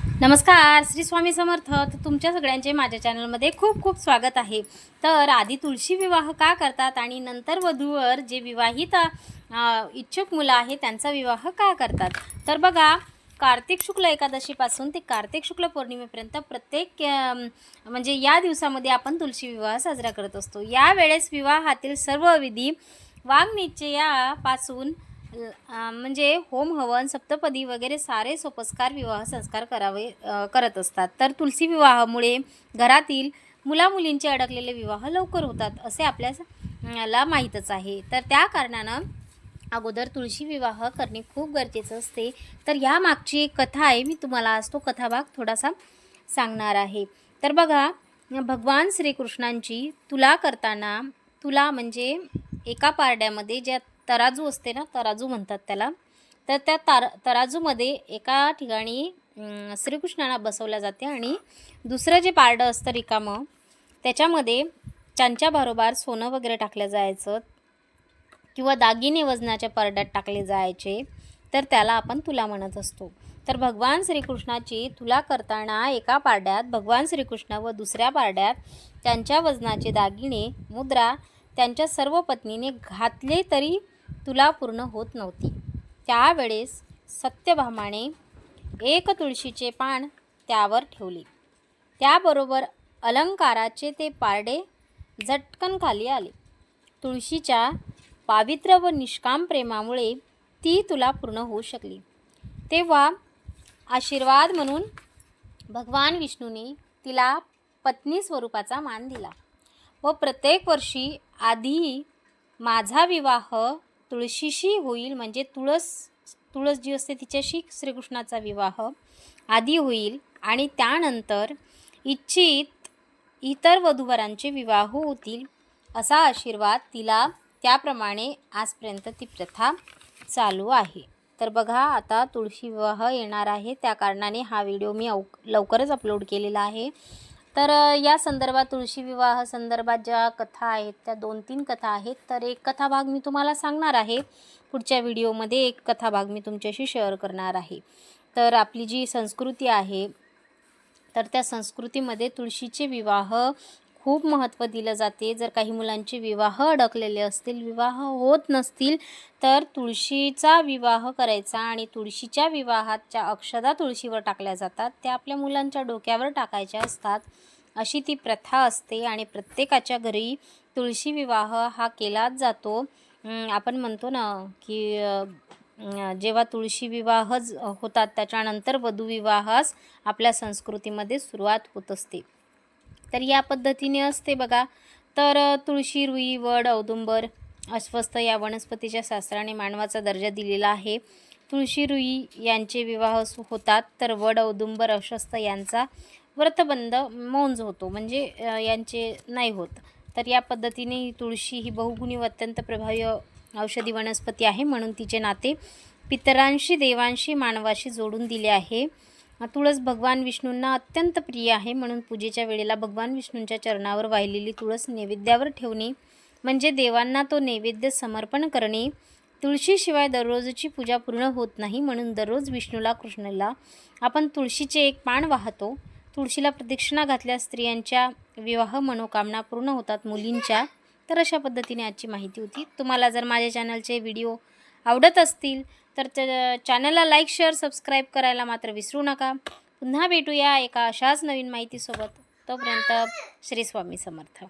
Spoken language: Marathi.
नमस्कार श्री स्वामी समर्थ. तर तुमच्या सगळ्यांचे माझ्या चॅनलमध्ये खूप खूप स्वागत आहे. तर आधी तुळशी विवाह का करतात आणि नंतर वधूवर जे विवाहित इच्छुक मुलं आहेत त्यांचा विवाह का करतात? तर बघा कार्तिक शुक्ल एकादशीपासून ते कार्तिक शुक्ल पौर्णिमेपर्यंत प्रत्येक म्हणजे या दिवसामध्ये आपण तुळशी विवाह साजरा करत असतो. यावेळेस विवाहातील सर्व विधी वाघनिश्चयापासून अ, म्हणजे होम हवन सप्तपदी वगैरे सारे सोपस्कार विवाह संस्कार करावे करत असतात. तर तुलसी विवाहामुळे घरातील मुलामुलींचे अडकलेले विवाह लवकर होतात असे आपल्याला माहीतच आहे. तर त्या कारणानं अगोदर तुळशी विवाह करणे खूप गरजेचं असते. तर ह्या मागची एक कथा आहे मी तुम्हाला आज तो कथाभाग थोडासा सांगणार आहे. तर बघा भगवान श्रीकृष्णांची तुला करताना तुला म्हणजे एका पारड्यामध्ये ज्या तराजू असते ना तराजू म्हणतात त्याला. तर त्या तार तराजूमध्ये एका ठिकाणी श्रीकृष्णाला बसवल्या जाते आणि दुसरं जे पारडं असतं रिकामं त्याच्यामध्ये त्यांच्या बरोबर सोनं वगैरे टाकलं जायचं किंवा दागिने वजनाच्या परड्यात टाकले जायचे तर त्याला आपण तुला म्हणत असतो. तर भगवान श्रीकृष्णाची तुला करताना एका पारड्यात भगवान श्रीकृष्ण व दुसऱ्या पारड्यात त्यांच्या वजनाचे दागिने मुद्रा त्यांच्या सर्व पत्नीने घातले तरी तुला पूर्ण होत नव्हती. त्यावेळेस सत्यभामाने एक तुळशीचे पान त्यावर ठेवले. त्याबरोबर अलंकाराचे ते पारडे झटकन खाली आले. तुळशीच्या पावित्र्य व निष्काम प्रेमामुळे ती तुला पूर्ण होऊ शकली. तेव्हा आशीर्वाद म्हणून भगवान विष्णूने तिला पत्नी स्वरूपाचा मान दिला व प्रत्येक वर्षी आधी माझा विवाह तुळशीशी होईल म्हणजे तुळस तुळस जी असते तिच्याशी श्रीकृष्णाचा विवाह आधी होईल आणि त्यानंतर इच्छित इतर वधूवरांचे विवाह होतील असा आशीर्वाद तिला त्याप्रमाणे आजपर्यंत ती प्रथा चालू आहे. तर बघा आता तुळशी विवाह येणार आहे. त्या कारणाने हा व्हिडिओ मी अव लवकरच अपलोड केलेला आहे. तर या संदर्भात तुळशी विवाह संदर्भात ज्या कथा आहेत त्या दोन तीन कथा आहेत. तर एक कथा भाग मी तुम्हाला सांगणार आहे. पुढच्या व्हिडिओमध्ये एक कथा भाग मी तुमच्याशी शेअर करणार आहे. तर आपली जी संस्कृती आहे तर त्या संस्कृतीमध्ये तुळशीचे विवाह खूप महत्त्व दिलं जाते. जर काही मुलांचे विवाह अडकलेले असतील विवाह होत नसतील तर तुळशीचा विवाह करायचा आणि तुळशीच्या विवाहाच्या अक्षदा तुळशीवर टाकल्या जातात. त्या आपल्या मुलांच्या डोक्यावर टाकायच्या असतात. अशी ती प्रथा असते आणि प्रत्येकाच्या घरी तुळशी विवाह हा केलाच जातो. आपण म्हणतो ना की जेव्हा तुळशी विवाहच होतात त्याच्यानंतर वधू विवाहास आपल्या संस्कृतीमध्ये सुरुवात होत असते. तर या पद्धतीने असते बघा. तर तुळशी रुई वड औदुंबर अस्वस्थ या वनस्पतीच्या शास्त्राने मानवाचा दर्जा दिलेला आहे. तुळशी रुई यांचे विवाह सु- होतात. तर वड औदुंबर अस्वस्थ यांचा व्रतबंध मौंज होतो. म्हणजे यांचे नाही होत. तर या पद्धतीने ही तुळशी ही बहुगुणी व अत्यंत प्रभावी औषधी वनस्पती आहे म्हणून तिचे नाते पितरांशी देवांशी मानवाशी जोडून दिले आहे. तुळस भगवान विष्णूंना अत्यंत प्रिय आहे म्हणून पूजेच्या वेळेला भगवान विष्णूंच्या चरणावर वाहिलेली तुळस नैवेद्यावर ठेवणे म्हणजे देवांना तो नैवेद्य समर्पण करणे. तुळशीशिवाय दररोजची पूजा पूर्ण होत नाही म्हणून दररोज विष्णूला कृष्णाला आपण तुळशीचे एक पान वाहतो. तुळशीला प्रदक्षिणा घातल्यास स्त्रियांच्या विवाह मनोकामना पूर्ण होतात मुलींच्या. तर अशा पद्धतीने आजची माहिती होती. तुम्हाला जर माझ्या चॅनलचे व्हिडिओ आवडत असतील तर त्या चॅनलला लाईक शेअर सबस्क्राईब करायला मात्र विसरू नका. पुन्हा भेटूया एका अशाच नवीन माहितीसोबत. तोपर्यंत श्री स्वामी समर्थ.